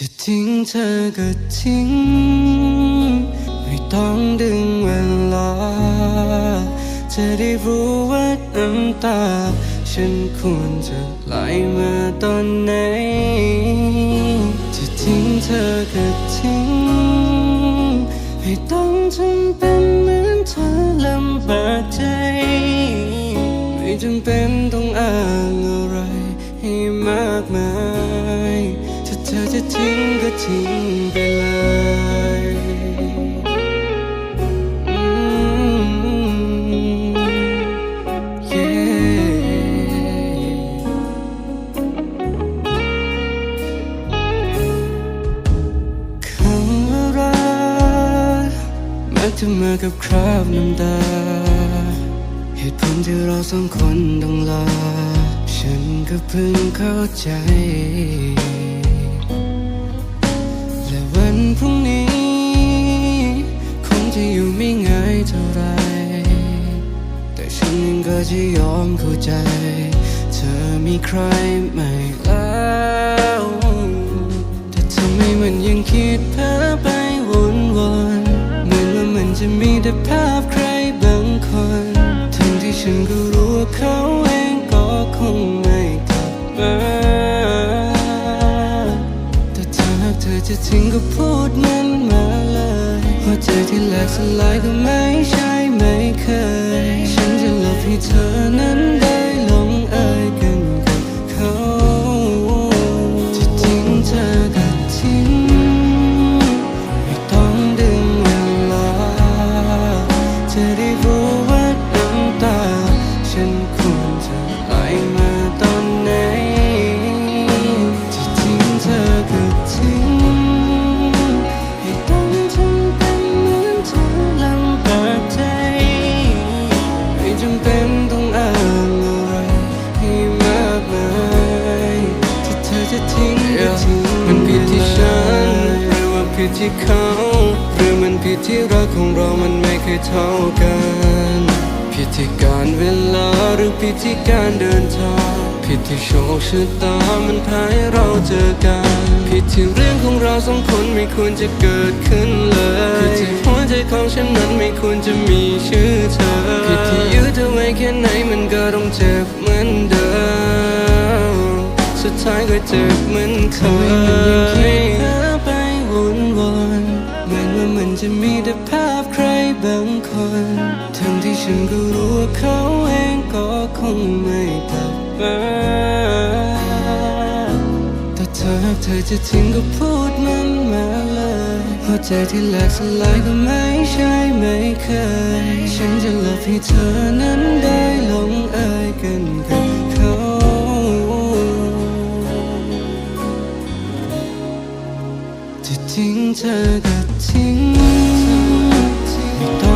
จะทิ้งเธอก็ทิ้ง ไม่ต้องดึงเวลา จะได้รู้ว่าน้ำตา ฉันควรจะไหลมาตอนไหน จะทิ้งเธอก็ทิ้ง ไม่ต้องทำเป็นเหมือนเธอลำบากใจ ไม่จำเป็นต้องอ้างอะไรให้มากมาย ทิ้งก็ทิ้งไปเลยอืม yeah คำว่ารักมักจะมากับคราบน้ำตา เหตุผลที่เราสองคนต้องลา ฉันก็เพิ่งเข้าใจ วันพรุ่งนี้ คงจะอยู่ไม่ง่ายเท่าไร แต่ฉันเองก็จะยอมเข้าใจ เธอมีใครใหม่แล้วแต่ทำไมมันยังคิดเพ้อไปวนวนเหมือนว่ามันจะมีแต่ภาพใครบางคน ทั้งที่ฉันก็รู้ว่าเขาเองก็คงไม่กลับมา จะทิ้งก็พูดมันมาเลยหัวใจที่แหลกสลายก็ไม่ใช่ไม่เคย ฉันจะหลบให้เธอ ผิดที่โชคชะตามันพาให้เราเจอกัน ผิดที่เรื่องของเราสองคนไม่ควรจะเกิดขึ้นเลย ผิดที่หัวใจของฉันนั้นไม่ควรจะมีชื่อเธอ ผิดที่ยืดเธอไว้แค่ไหนมันก็ต้องเจ็บเหมือนเดิม สุดท้ายก็เจ็บเหมือนเคยไปวนวนเหมือนว่ามันจะมีแต่ภาพใครบางคน ทั้งที่ฉันก็รู้ว่าเขาเองก็คงไม่ มาแต่ถ้าเธอจะทิ้งก็พูดมันมาเลยหัวใจที่แหลกสลายก็ไม่ใช่ไม่เคย ฉันจะหลบให้เธอนั้นได้ลงเอยกันกับเขาจะทิ้งเธอก็ทิ้งไม่ต้อง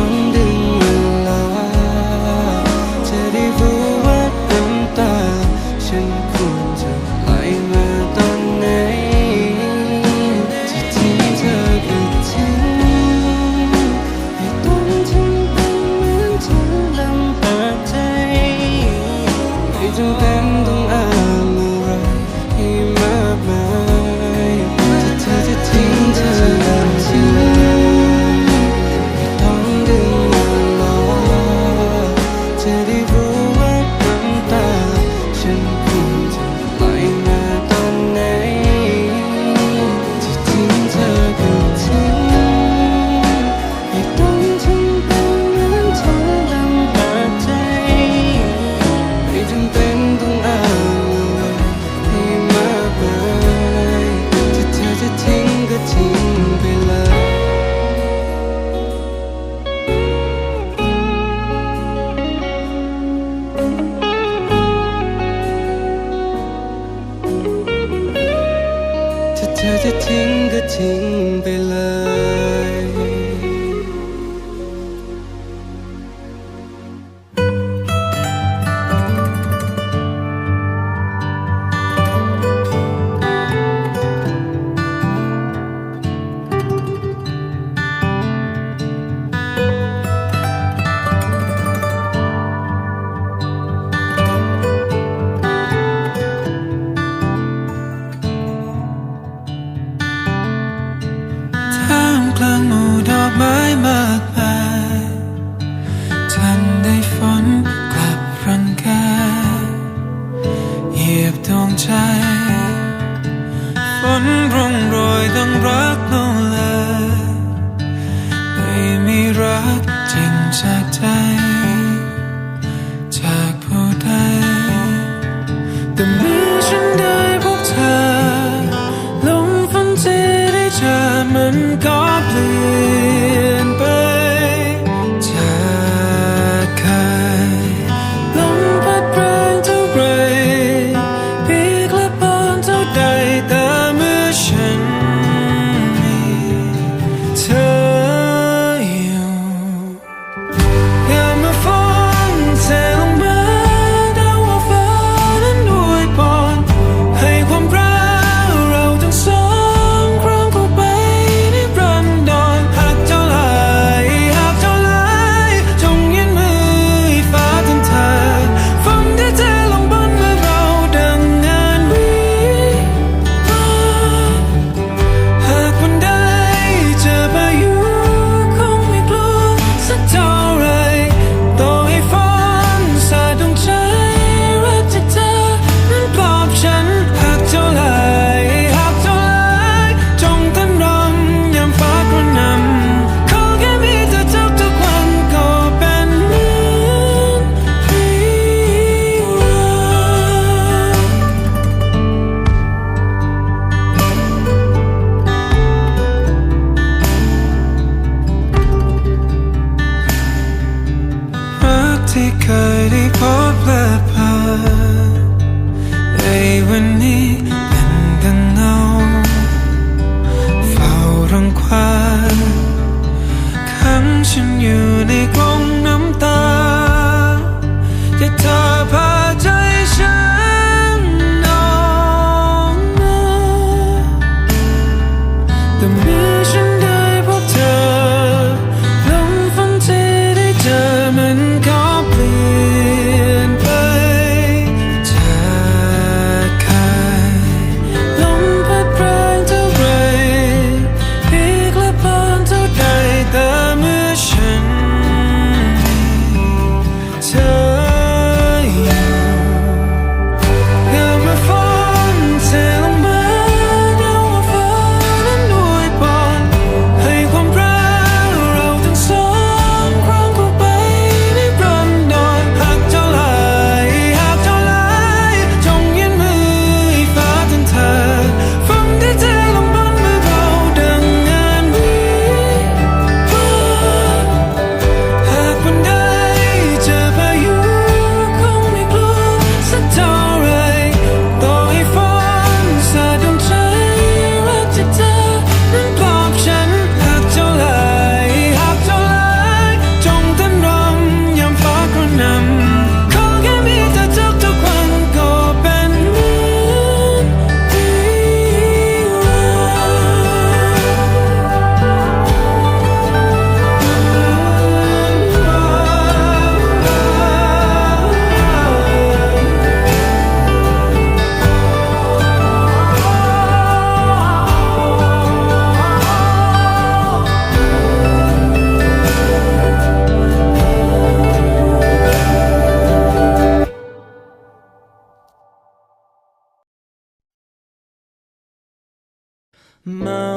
เมา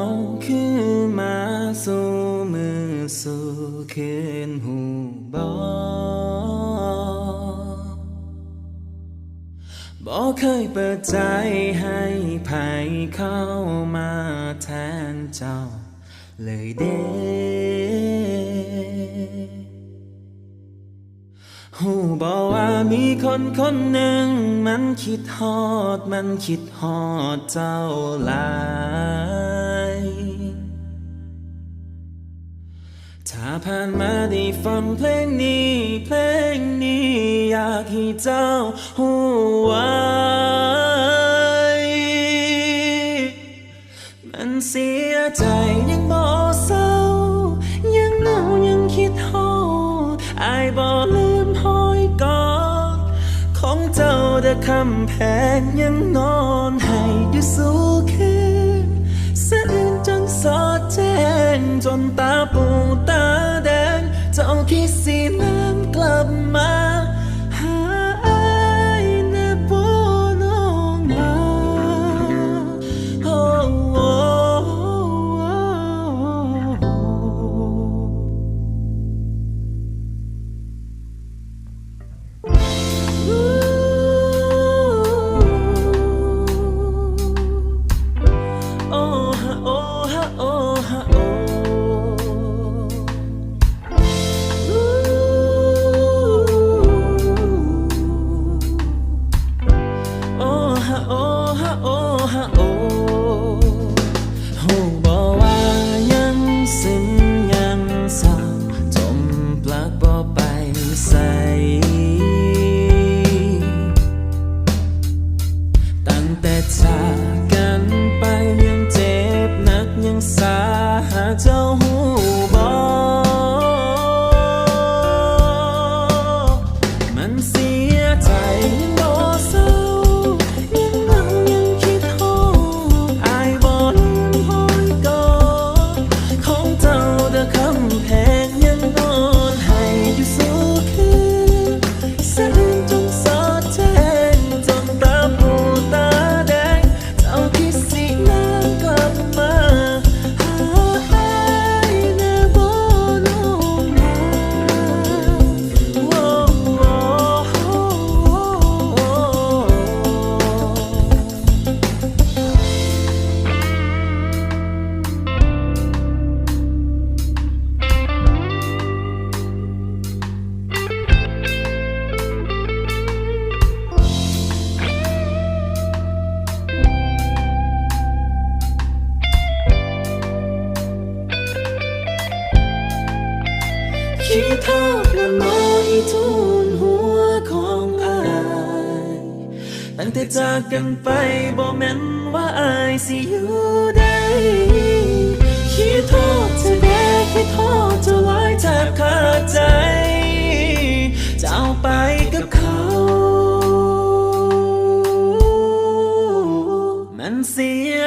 คือมาสู่มือสู่คืนหูบอบอกเคยเปิดใจให้ไผเข้ามาแทนเจ้าเลยเด้ หูบอกว่ามีคนคนหนึ่ง มันคิดฮอด มันคิดฮอดเจ้าลายถ้าผ่านมาได้ฟังเพลงนี้ เพลงนี้ อยากให้เจ้าหูไวมันเสียใจยัง คำแพงยังนอนให้อยู่สูงขึ้นเส้นจนสอดแจ้งจนตาปูตาแดง เจ้าคิดสีน้ำกลับมา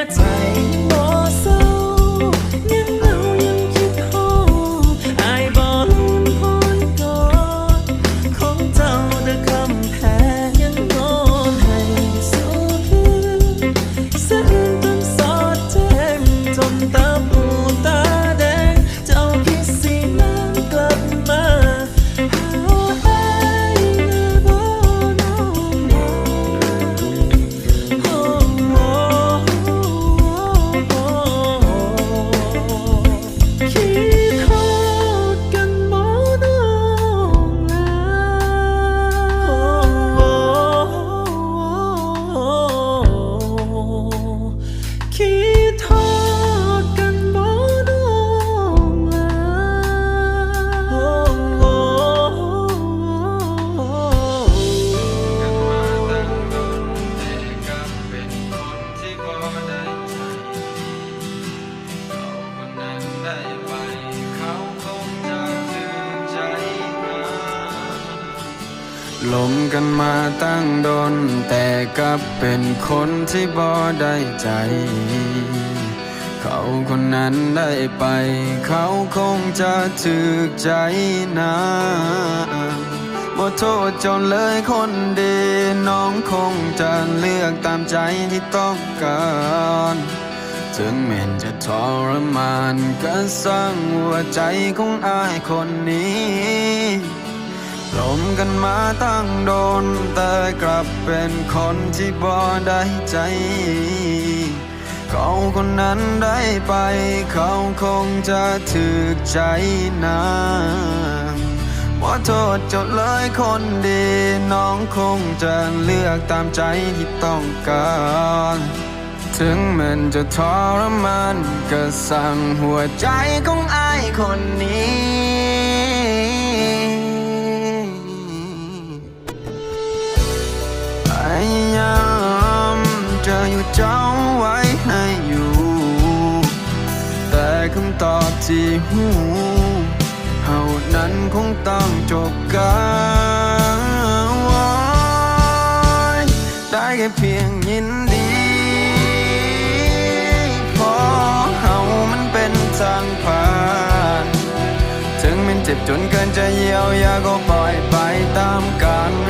เเป็นคนที่บ่ได้ใจ เขาคนนั้นได้ไป เขาคงจะถึกใจนะบ่โทษจนเลยคนดี น้องคงจะเลือกตามใจที่ต้องการถึงแม้นจะทรมานก็สร้างหัวใจของอายคนนี้ ลมกันมาตั้งโดน แต่กลับเป็นคนที่บ่ได้ใจ เขาคนนั้นได้ไป เขาคงจะถึกใจนางว่าโทษจดเลยคนดี น้องคงจะเลือกตามใจที่ต้องการถึงมันจะทรมานก็สั่งหัวใจของไอายคนนี้ายามจะอยู่เจ้าไว้ให้อยู่ แต่คำตอบที่หูเฮานั้นคงต้องจบกันได้แค่เพียงยินดีพอเฮามันเป็นทางผ่าน ถึงมันเจ็บจนเกินจะเยียวยาก็ปล่อยไปตามกาล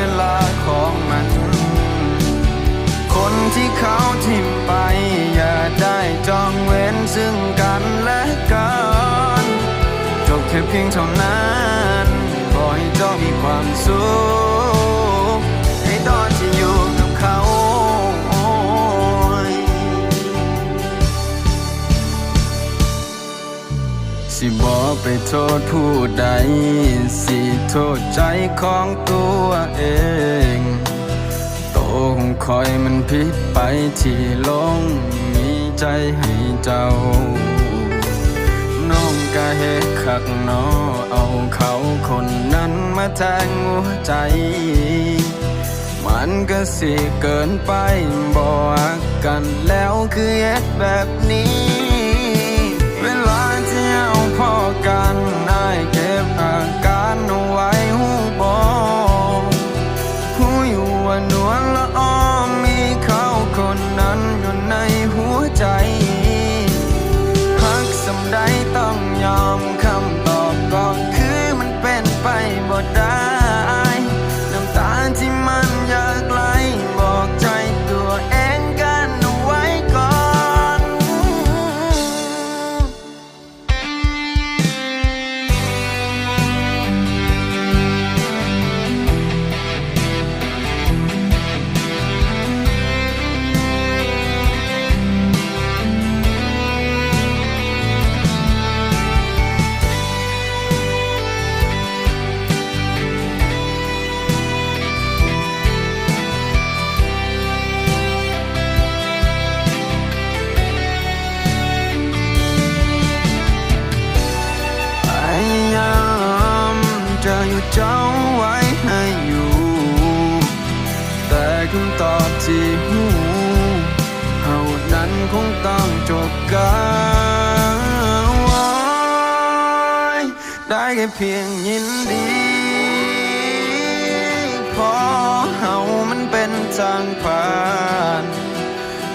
ทิมไป อย่าได้จองเว้นซึ่งกันและกันจบแค่เพียงเท่านั้นขอให้เจ้ามีความสุขในตอนที่อยู่กับเขาสิบอกไปโทษผู้ใด สิโทษใจของตัวเอง งคอยมันผิดไปที่ลง มีใจให้เจ้า น้องกะเฮคักนอเอาเขาคนนั้นมาแทงหัวใจ มันก็สิเกินไปบอกกันแล้วคือเอ็ดแบบนี้ คงต้องจบกันไว้ได้แค่เพียงยินดีพอเฮามันเป็นทางผ่าน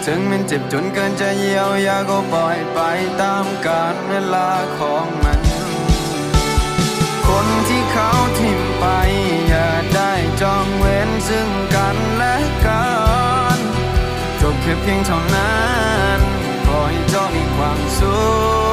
ถึงมันเจ็บจนเกินจะเยียวยาก็ปล่อยไปตามกาลเวลาของมัน คนที่เขาทิมไปอย่าได้จองเว้นซึ่ง เพียงเท่านั้นขอให้เจ้ามีความสุข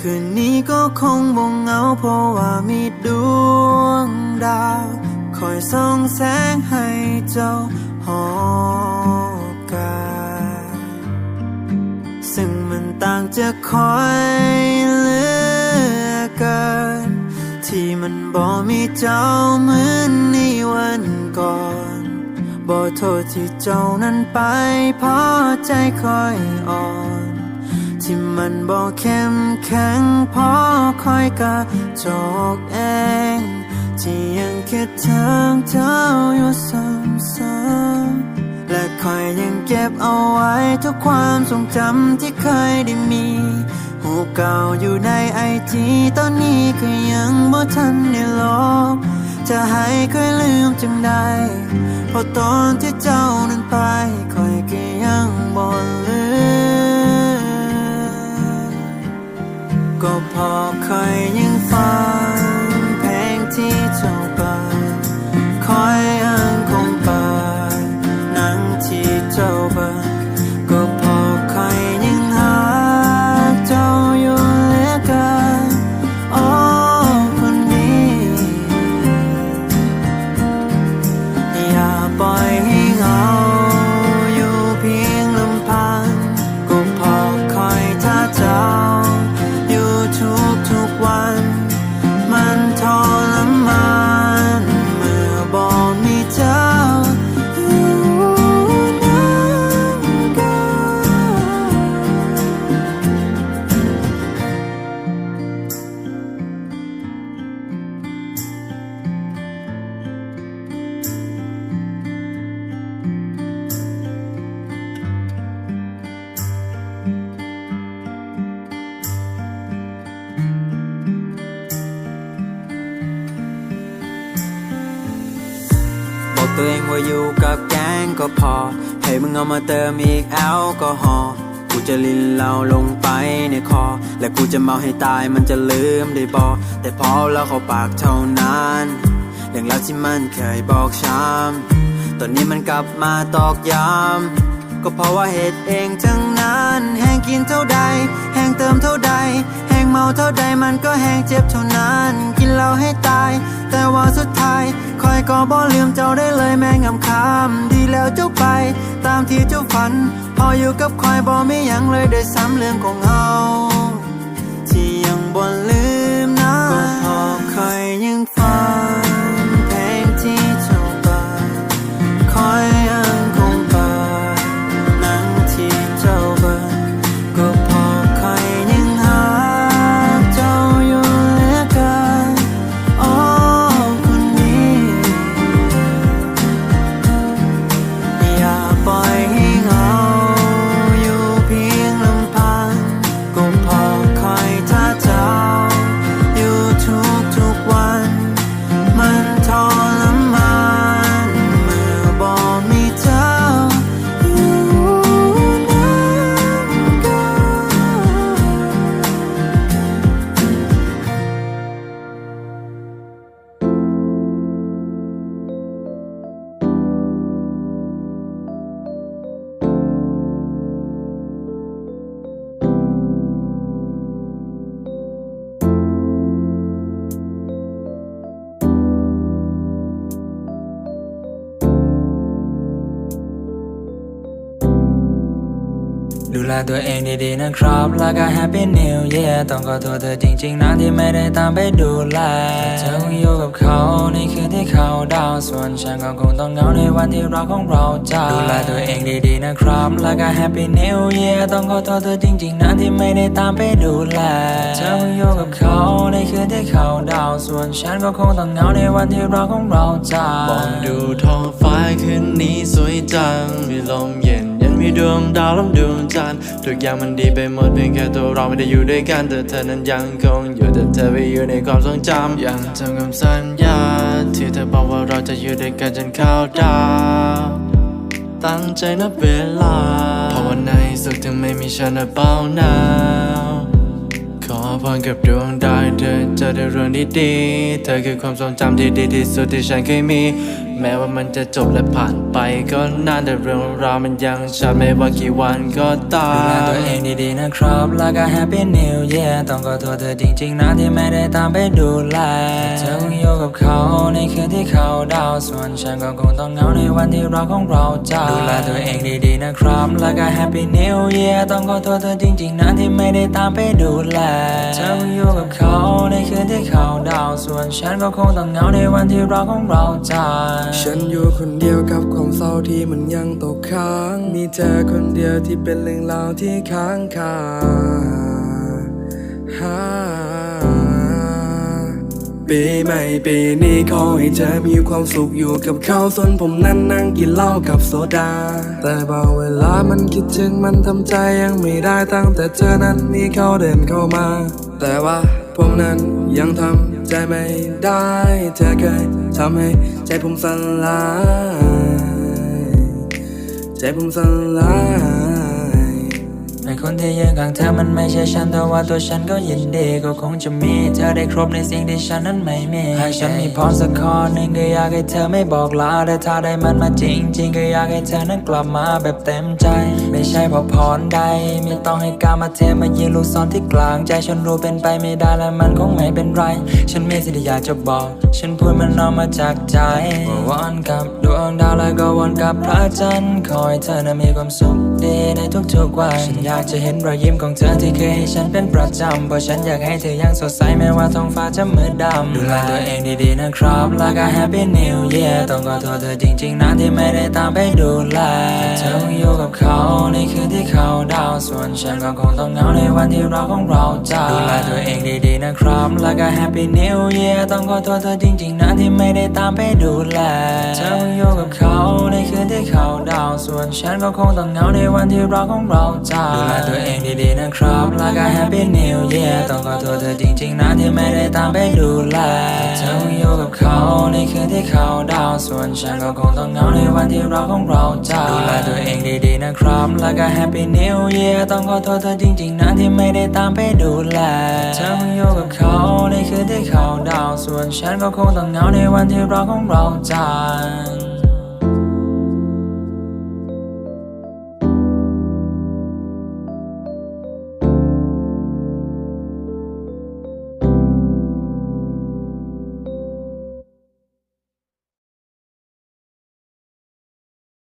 คืนนี้ก็คงบ่เหงาเพราะว่ามีดวงดาว คอยส่องแสงให้เจ้าหอบกายซึ่งมันต่างจากคอยเหลือเกิน ที่มันบ่มีเจ้าเหมือนในวันก่อนบ่โทษที่เจ้านั้นไปเพราะใจคอยอ่อน ที่มันบ่เข้มแข็งพอคอยกะจกเองที่ยังคิดถึงเจ้าอยู่ซ้ำๆและคอยยังเก็บเอาไว้ทุกความทรงจำที่เคยได้มีหูเก่าอยู่ในไอจีตอนนี้ก็ยังบ่ทันได้ลบจะให้ค่อยลืมจังได้เพราะตอนที่เจ้านั้นไปคอยก็ยังบ่ ก็พอคอยยังฟังเพลงที่เจ้าเปิด ตัวเองว่าอยู่กับแก๊งก็พอ ให้มึงเอามาเติมอีกแอลกอฮอล์กูจะลินเหล้าลงไปในคอ และกูจะเมาให้ตายมันจะลืมได้บอแต่พอแล้วเขาปากเท่านั้นเรื่องราวที่มันเคยบอกช้ำตอนนี้มันกลับมาตอกย้ำก็เพราะว่าเหตุเองทั้งนั้น แห้งกินเท่าใด แห้งเติมเท่าใด เมาเท่าใดมันก็แห้งเจ็บเท่านั้น กินเหล้าให้ตาย แต่ว่าสุดท้ายคอยก็บ่ลืมเจ้าได้เลยแม่งำคำดีแล้วเจ้าไป ตามที่เจ้าฝัน พออยู่กับคอยบ่มีหยังเลยได้ซ้ำเรื่องของเฮา ลตัวเองดีๆนะครับ แล้วก็ Happy New Year ต้องขอโทษเธอจริงๆนะที่ไม่ได้ตามไปดูแล เธอคงอยู่กับเขาในคืนที่เขาดาวน์ส่วนฉันก็คงต้องเหงาในวันที่รักของเราจากดูแลตัวเองดีๆนะครับ แล้วก็ Happy New Year ต้องขอโทษเธอจริงๆนะที่ไม่ได้ตามไปดูแล เธอคงอยู่กับเขาในคืนที่เขาดาวน์ส่วนฉันก็คงต้องเหงาในวันที่รักของเราจากมองดูท้องฟ้าคืนนี้สวยจังมีลมเย็นยันมี ดวงดาวล้ำดวงจันทร์ทุกอย่างมันดีไปหมดเพียงแค่ตัวเราไม่ได้อยู่ด้วยกันแต่เธอนั้นยังคงอยู่แต่เธอไปอยู่ในความทรงจำยังจำคำสัญญาที่เธอบอกว่าเราจะอยู่ด้วยกันจนเข้าดาวตั้งใจนับเวลาเพราะวันในสุขถึงไม่มีฉันนะเบาหนาวขอพรกับดวงดาวเธอเจอแต่เรื่องดีๆเธอคือความทรงจำที่ดีที่สุดที่ฉันเคยมีแม้ว่ามันจะจบและผ่านไป ก็นานแต่เรื่องราวมันยังชัดไม่ว่ากี่วันก็ตาดูแลมตัวเองดีๆนะครับแล้วก็ Happy New Year ต้องขอโทษเธอจริงๆนะที่ไม่ได้ตามไปดูแลเธอคงอยู่กับเขาในคืนที่เขาดาวน์ส่วนฉันก็คงต้องเหงาในวันที่รักของเราจากดูแลตัวเองดีๆนะครับ แล้วก็ Happy New Year ต้องขอโทษเธอจริง ๆ นะที่ไม่ได้ตามไปดูแล เธอคงอยู่กับเขาในคืนที่เขาดาวน์ส่วนฉันก็คงต้องเหงาในวันที่รักของเราจากฉันอยู่คนเดียวกับความเศร้าที่มันยังตกค้าง มีเธอคนเดียวที่เป็นเรื่องราวที่ค้างคาฮปีใหม่ปีนี้ขอให้เธอมีความสุขอยู่กับเขาส่วนผมนั้นนั่งกินเหล้ากับโซดา แต่บางเวลามันคิดถึงมันทำใจยังไม่ได้ตั้งแต่เธอนั้นมีเขาเดินเข้ามา แต่ว่าผมนั้นยังทำ ใจไม่ได้ เธอเคยทำให้ใจผมสลาย ใจผมสลาย ในคนที่ยืนข้างเธอมันไม่ใช่ฉันแต่ว่าตัวฉันก็ยินดีก็คงจะมีเธอได้ครบในสิ่งที่ฉันนั้นไม่มี หากฉันมีพรสักข้อหนึ่งก็อยากให้เธอไม่บอกลาแต่ถ้าได้มันมาจริงจริงๆก็อยากให้เธอนั้นกลับมาแบบเต็มใจ ไม่ใช่เพราะพรใดไม่ต้องให้การมาเทมายิงลูกศรที่กลางใจฉันรู้เป็นไปไม่ได้และมันคงไม่เป็นไร ฉันมีสิ่งที่อยากจะบอก ฉันพูดมันออกมาจากใจว่าวันกับดวงดาวแล้วก็วันกับพระจันทร์ขอให้เธอนั้นมีความสุข ดีในทุกๆวันฉันอยากจะเห็นรอยยิ้มของเธอที่เคยให้ฉันเป็นประจำเพราะฉันอยากให้เธอยังสดใสแม้ว่าท้องฟ้าจะมืดดำดูแลตัวเองดีๆนะครับแล้วก็ Happy New Year ต้องขอโทษเธอจริงๆนะที่ไม่ได้ตามไปดูแลเธอคงอยู่กับเขาในคืนที่เขาดาวส่วนฉันก็คงต้องเหงาในวันที่เรักของเราจาดูแลตัวเองดีๆนะครับแล้วก็ Happy New Year ต้องขอโทษเธอจริงๆนะที่ไม่ได้ตามไปดูแลเธอคงอยู่กับเขาในคืนที่เขาดาวส่วนฉันก็คงต้องเหงาในวันที่รักของเราจากดูแลตัวเองดีๆนะครับแล้วก็ Happy New Year ต้องขอโทษเธอจริงๆนะที่ไม่ได้ตามไปดูแลเธอคงอยู่กับเขาในคืนที่เขาดาวน์ส่วนฉันก็คงต้องเหงาในวันที่รักของเราจากดูแลตัวเองดีๆนะครับแล้วก็ Happy New Year ต้องขอโทษเธอจริงๆนะที่ไม่ได้ตามไปดูแลเธอคงอยู่กับเขาในคืนที่เขาดาวน์ส่วนฉันก็คงต้องเหงาในวันที่รักของเราจาก